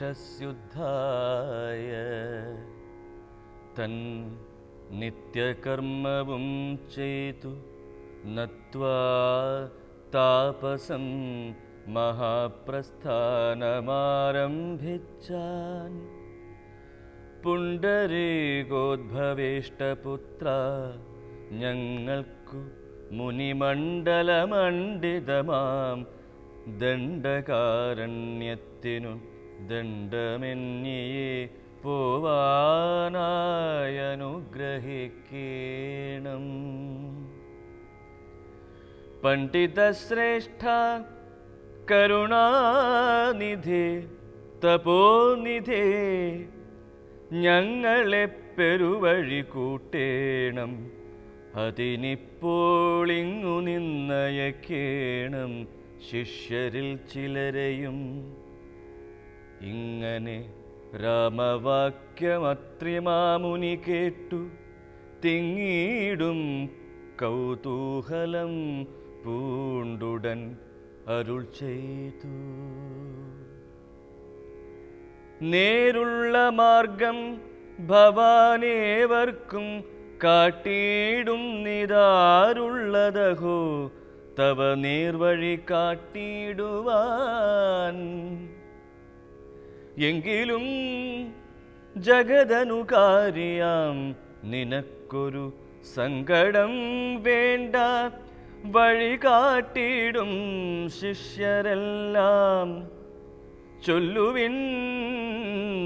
പ്രത്യുഷസ്യുദ്ധായ തൻ നിത്യകർമ്മവും ചെയ്തു നത്വാ താപസം മഹാപ്രസ്ഥാനമാരംഭിച്ചാൻ പുണ്ടരീകോദ്ഭവേഷ്ടപുത്ര ഞങ്ങൾക്കു മുനിമണ്ഡലമണ്ഡിതമാം ദണ്ഡകാരണ്യത്തിനു ദണ്ഡമെന്നിയെ പോവാനായനുഗ്രഹിക്കേണം. പണ്ഡിതശ്രേഷ്ഠ കരുണാനിധി തപോനിധേ ഞങ്ങളെ പെരുവഴി കൂട്ടേണം. അതിനിപ്പോളിങ്ങു നിന്നയക്കേണം. ശിഷ്യരിൽ ചിലരെയും ഇങ്ങനെ രാമവാക്യമത്രിമാമുനി കേട്ടു. തിങ്ങിയിടും കൗതൂഹലം പൂണ്ടുടൻ അരുൾ ചെയ്തു. നേരുള്ള മാർഗം ഭവാനേവർക്കും കാട്ടിയിടും നിതാരുള്ളതഹോ. തവ നേർവഴി കാട്ടിയിടുവാൻ എങ്കിലും ജഗതനുകാരിയാം നിനക്കൊരു സങ്കടം വേണ്ട. വഴി കാട്ടിയിടും ശിഷ്യരെല്ലാം. ചൊല്ലുവിൻ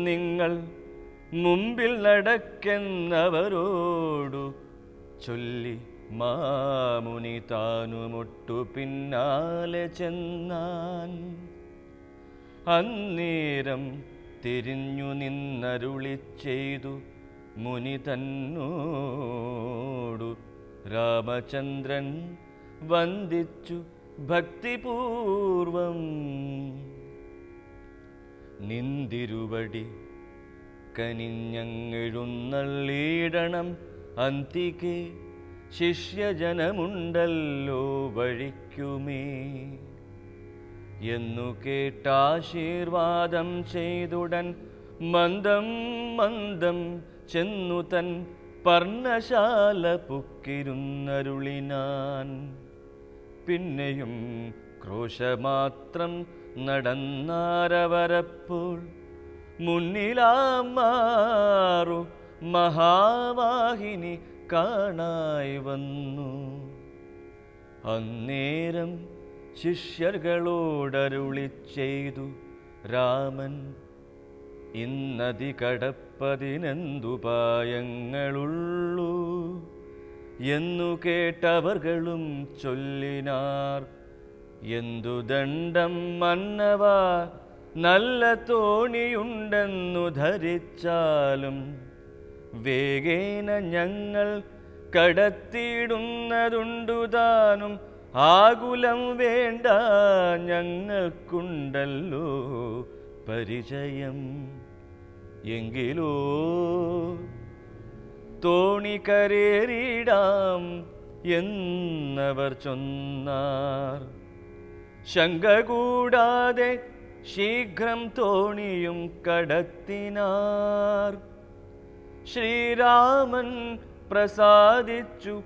നിങ്ങൾ മുമ്പിൽ നടക്കുന്നവരോടു ചൊല്ലി മാമുനി താനുമൊട്ടു പിന്നാലെ ചെന്നാൻ. അന്നേരം തിരിഞ്ഞു നിന്നരുളി ചെയ്തു മുനി തന്നോടു. രാമചന്ദ്രൻ വന്ദിച്ചു ഭക്തിപൂർവം. നിന്തിരുവടി കനിഞ്ഞങ്ങഴുന്നള്ളീടണം അന്തികെ ശിഷ്യജനമുണ്ടല്ലോ വഴിക്കുമേ. എന്നു കേട്ടാശീർവാദം ചെയ്തുടൻ മന്ദം മന്ദം ചെന്നു തൻ പർണശാല പുക്കിരുന്നരുളിനാൻ. പിന്നെയും ക്രോശമാത്രം നടന്നാരവരപ്പോൾ മുന്നിലാമാറു മഹാവാഹിനി കാണായി വന്നു. അന്നേരം ശിഷ്യർകളോടരുളി ചെയ്തു രാമൻ. ഇന്നതി കടപ്പതിനെന്തുപായങ്ങളുള്ളൂ എന്നു കേട്ടവർകളും ചൊല്ലിനാർ. എന്തു ദണ്ഡം മന്നവ നല്ല തോണിയുണ്ടെന്നു ധരിച്ചാലും വേഗേന ഞങ്ങൾ കടത്തിയിടുന്നതുണ്ടു താനും ആകുലം വേണ്ട ഞങ്ങൾക്കുണ്ടല്ലോ പരിചയം എങ്കിലോ തോണി കരേറിടാം എന്നവർ ചൊന്നാർ. ശങ്ക കൂടാതെ ശീഘ്രം തോണിയും കടത്തിനാർ. ശ്രീരാമൻ പ്രസാദിച്ചു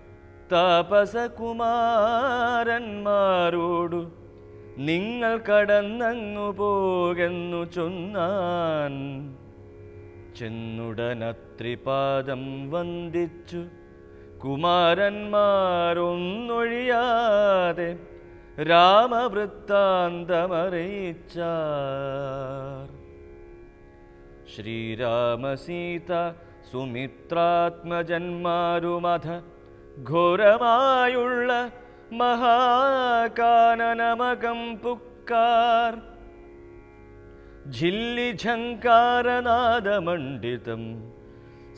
താപസകുമാരന്മാരോടു നിങ്ങൾ കടന്നങ്ങു പോകെന്നു ചൊന്നാൻ. ചെന്നുടനത്രിപാദം വന്ദിച്ചു. കുമാരന്മാരൊന്നൊഴിയാതെ രാമവൃത്താന്തമറിയിച്ചാർ. ശ്രീരാമസീത സുമിത്രാത്മജന്മാരുമധ ഘോരമായുള്ള മഹാകാനനമകം പുക്കാർ. ഝില്ലിഝങ്കാരനാദമണ്ഡിതം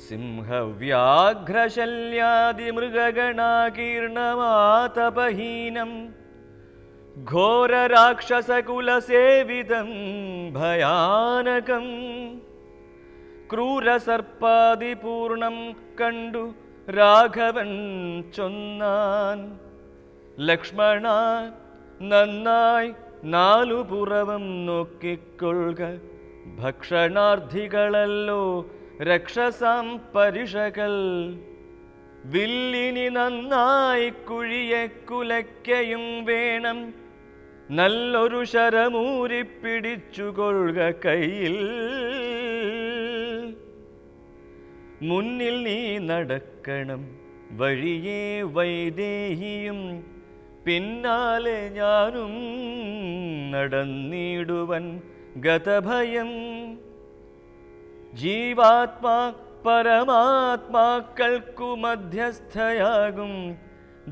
സിംഹവ്യാഘ്രശല്യാദിമൃഗഗണാകീർണമാതപഹീനം. ഘോരരാക്ഷസകുലസേവിതം ഭയാനകം. ക്രൂരസർപ്പാദിപൂർണം കണ്ടു രാഘവൻ ചൊന്നാൻ ലക്ഷ്മണ നന്നായി നാലു പുറവും നോക്കിക്കൊള്ളുക. ഭക്ഷണാർത്ഥികളല്ലോ രക്ഷസാം പരിഷകൾ. വില്ലിനി നന്നായി കുഴിയെ കുലയ്ക്കയും വേണം. നല്ലൊരു ശരമൂരിപ്പിടിച്ചുകൊള്ളുക കയ്യിൽ. മുന്നിൽ നീ നടക്കണം വഴിയേ വൈദേഹിയും. പിന്നാലെ ഞാനും നടന്നിടുവൻ ഗതഭയം. ജീവാത്മാ പരമാത്മാക്കൾക്കു മധ്യസ്ഥയാകും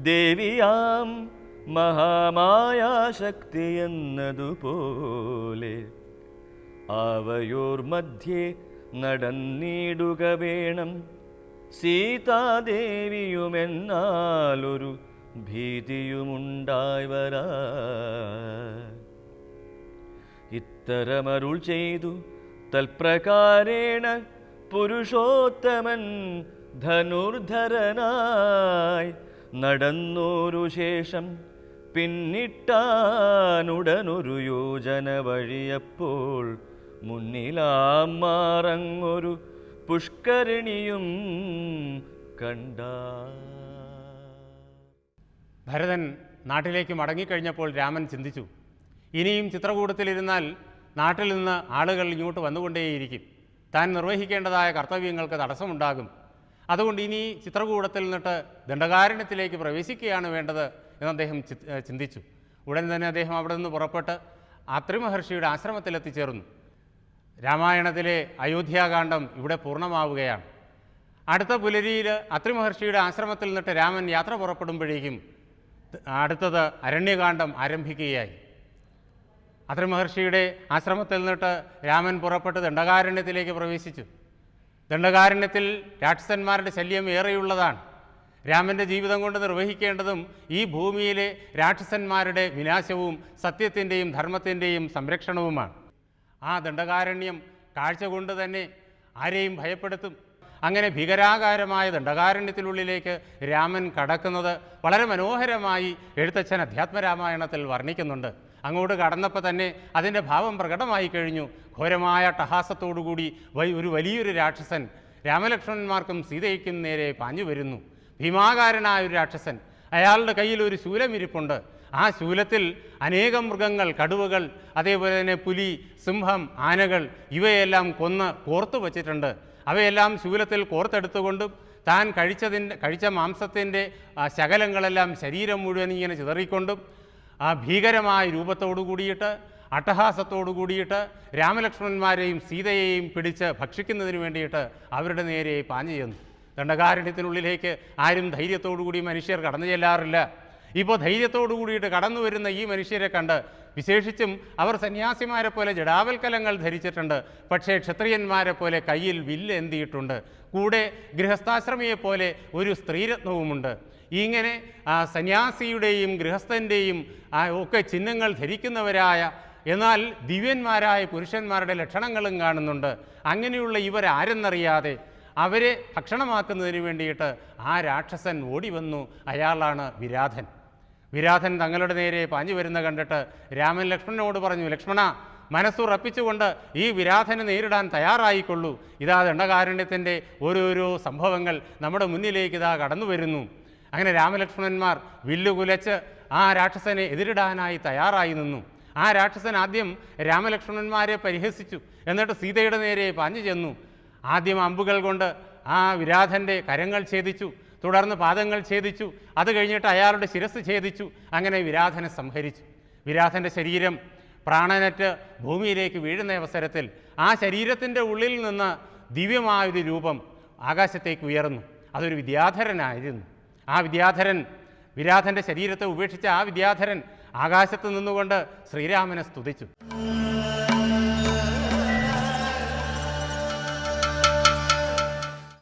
ദേവിയാം മഹാമായാശക്തി എന്നതുപോലെ അവയോർ മധ്യേ നടന്നിടുക വേണം. സീതാദേവിയുമെന്നാലൊരു ഭീതിയുമുണ്ടായി വരാ. ഇത്തരമരുൾ ചെയ്തു തൽപ്രകാരേണ പുരുഷോത്തമൻ ധനുർധരനായി നടന്നൊരു ശേഷം പിന്നിട്ടാനുടനൊരു യോജന വഴിയപ്പോൾ മുന്നിലാം മാറങ്ങൊരു പുഷ്കരണിയും കണ്ട. ഭരതൻ നാട്ടിലേക്ക് മടങ്ങിക്കഴിഞ്ഞപ്പോൾ രാമൻ ചിന്തിച്ചു ഇനിയും ചിത്രകൂടത്തിലിരുന്നാൽ നാട്ടിൽ നിന്ന് ആളുകൾ ഇങ്ങോട്ട് വന്നുകൊണ്ടേയിരിക്കും. താൻ നിർവഹിക്കേണ്ടതായ കർത്തവ്യങ്ങൾക്ക് തടസ്സമുണ്ടാകും. അതുകൊണ്ട് ഇനി ചിത്രകൂടത്തിൽ നിന്നിട്ട് ദണ്ഡകാരണ്യത്തിലേക്ക് പ്രവേശിക്കുകയാണ് വേണ്ടത് എന്ന് അദ്ദേഹം ചിന്തിച്ചു. ഉടൻ തന്നെ അദ്ദേഹം അവിടെ നിന്ന് പുറപ്പെട്ട് അത്രി മഹർഷിയുടെ ആശ്രമത്തിലെത്തിച്ചേർന്നു. രാമായണത്തിലെ അയോധ്യാകാന്ഡം ഇവിടെ പൂർണമാവുകയാണ്. അടുത്ത പുലരിയിൽ അത്രിമഹർഷിയുടെ ആശ്രമത്തിൽ നിന്നിട്ട് രാമൻ യാത്ര പുറപ്പെടുമ്പോഴേക്കും അടുത്തത് അരണ്യകാന്ഡം ആരംഭിക്കുകയായി. അത്രിമഹർഷിയുടെ ആശ്രമത്തിൽ നിന്നിട്ട് രാമൻ പുറപ്പെട്ട് ദണ്ഡകാരണ്യത്തിലേക്ക് പ്രവേശിച്ചു. ദണ്ഡകാരണ്യത്തിൽ രാക്ഷസന്മാരുടെ ശല്യം ഏറെയുള്ളതാണ്. രാമന്റെ ജീവിതം കൊണ്ട് നിർവഹിക്കേണ്ടതും ഈ ഭൂമിയിലെ രാക്ഷസന്മാരുടെ വിനാശവും സത്യത്തിന്റെയും ധർമ്മത്തിന്റെയും സംരക്ഷണവുമാണ്. ആ ദണ്ഡകാരണ്യം കാഴ്ച കൊണ്ട് തന്നെ ആരെയും ഭയപ്പെടുത്തും. അങ്ങനെ ഭീകരാകാരമായ ദണ്ഡകാരണ്യത്തിനുള്ളിലേക്ക് രാമൻ കടക്കുന്നത് വളരെ മനോഹരമായി എഴുത്തച്ഛൻ അധ്യാത്മരാമായണത്തിൽ വർണിക്കുന്നുണ്ട്. അങ്ങോട്ട് കടന്നപ്പോൾ തന്നെ അതിന്റെ ഭാവം പ്രകടമായി കഴിഞ്ഞു. ഘോരമായ ടഹാസത്തോടുകൂടി ഒരു വലിയൊരു രാക്ഷസൻ രാമലക്ഷ്മണന്മാർക്കും സീതയ്ക്കും നേരെ പാഞ്ഞു വരുന്നു. ഭീമാകാരനായ ഒരു രാക്ഷസൻ അയാളുടെ കയ്യിൽ ഒരു ശൂലമിരിപ്പുണ്ട് ആ ശൂലത്തിൽ അനേകം മൃഗങ്ങൾ കടുവകൾ അതേപോലെ തന്നെ പുലി സിംഹം ആനകൾ ഇവയെല്ലാം കൊന്ന് കോർത്തു വച്ചിട്ടുണ്ട്. അവയെല്ലാം ശൂലത്തിൽ കോർത്തെടുത്തുകൊണ്ടും താൻ കഴിച്ചതിന്റെ കഴിച്ച മാംസത്തിന്റെ ശകലങ്ങളെല്ലാം ശരീരം മുഴുവൻ ഇങ്ങനെ ചിതറിക്കൊണ്ടും ആ ഭീകരമായ രൂപത്തോടു കൂടിയിട്ട് അട്ടഹാസത്തോടു കൂടിയിട്ട് രാമലക്ഷ്മണന്മാരെയും സീതയെയും പിടിച്ച് ഭക്ഷിക്കുന്നതിന് വേണ്ടിയിട്ട് അവരുടെ നേരെ പാഞ്ഞു ചെന്നു. ദണ്ഡകാരണ്യത്തിനുള്ളിലേക്ക് ആരും ധൈര്യത്തോടു കൂടി മനുഷ്യർ കടന്നു ചെല്ലാറില്ല. ഇപ്പോൾ ധൈര്യത്തോടു കൂടിയിട്ട് കടന്നു വരുന്ന ഈ മനുഷ്യരെ കണ്ട് വിശേഷിച്ചും അവർ സന്യാസിമാരെ പോലെ ജടാവൽക്കലങ്ങൾ ധരിച്ചിട്ടുണ്ട്. പക്ഷേ ക്ഷത്രിയന്മാരെ പോലെ കയ്യിൽ വില്ല് എന്തിയിട്ടുണ്ട്? കൂടെ ഗൃഹസ്ഥാശ്രമിയെ പോലെ ഒരു സ്ത്രീരത്നവുമുണ്ട്. ഇങ്ങനെ സന്യാസിയുടെയും ഗൃഹസ്ഥന്റെയും ഒക്കെ ചിഹ്നങ്ങൾ ധരിക്കുന്നവരായ എന്നാൽ ദിവ്യന്മാരായ പുരുഷന്മാരുടെ ലക്ഷണങ്ങളും കാണുന്നുണ്ട്. അങ്ങനെയുള്ള ഇവരാരെന്നറിയാതെ അവരെ ഭക്ഷണമാക്കുന്നതിന് വേണ്ടിയിട്ട് ആ രാക്ഷസൻ ഓടി വന്നു. അയാളാണ് വിരാധൻ. വിരാധൻ തങ്ങളുടെ നേരെ പാഞ്ഞു വരുന്ന കണ്ടിട്ട് രാമൻ ലക്ഷ്മണനോട് പറഞ്ഞു ലക്ഷ്മണ മനസ്സുറപ്പിച്ചുകൊണ്ട് ഈ വിരാധനെ നേരിടാൻ തയ്യാറായിക്കൊള്ളൂ. ഇതാ ദണ്ഡകാരണ്യത്തിന്റെ ഓരോരോ സംഭവങ്ങൾ നമ്മുടെ മുന്നിലേക്ക് ഇതാ കടന്നു വരുന്നു. അങ്ങനെ രാമലക്ഷ്മണന്മാർ വില്ലുകുലച്ച് ആ രാക്ഷസനെ എതിരിടാനായി തയ്യാറായി നിന്നു. ആ രാക്ഷസൻ ആദ്യം രാമലക്ഷ്മണന്മാരെ പരിഹസിച്ചു. എന്നിട്ട് സീതയുടെ നേരെ പാഞ്ഞു ചെന്നു. ആദ്യം അമ്പുകൾ കൊണ്ട് ആ വിരാധന്റെ കരങ്ങൾ ഛേദിച്ചു. തുടർന്ന് പാദങ്ങൾ ഛേദിച്ചു. അത് കഴിഞ്ഞിട്ട് അയാളുടെ ശിരസ് ഛേദിച്ചു. അങ്ങനെ വിരാധനെ സംഹരിച്ചു. വിരാധന്റെ ശരീരം പ്രാണനറ്റ് ഭൂമിയിലേക്ക് വീഴുന്ന അവസരത്തിൽ ആ ശരീരത്തിന്റെ ഉള്ളിൽ നിന്ന് ദിവ്യമായൊരു രൂപം ആകാശത്തേക്ക് ഉയർന്നു. അതൊരു വിദ്യാധരനായിരുന്നു. ആ വിദ്യാധരൻ വിരാധന്റെ ശരീരത്തെ ഉപേക്ഷിച്ച ആ വിദ്യാധരൻ ആകാശത്ത് നിന്നുകൊണ്ട് ശ്രീരാമനെ സ്തുതിച്ചു.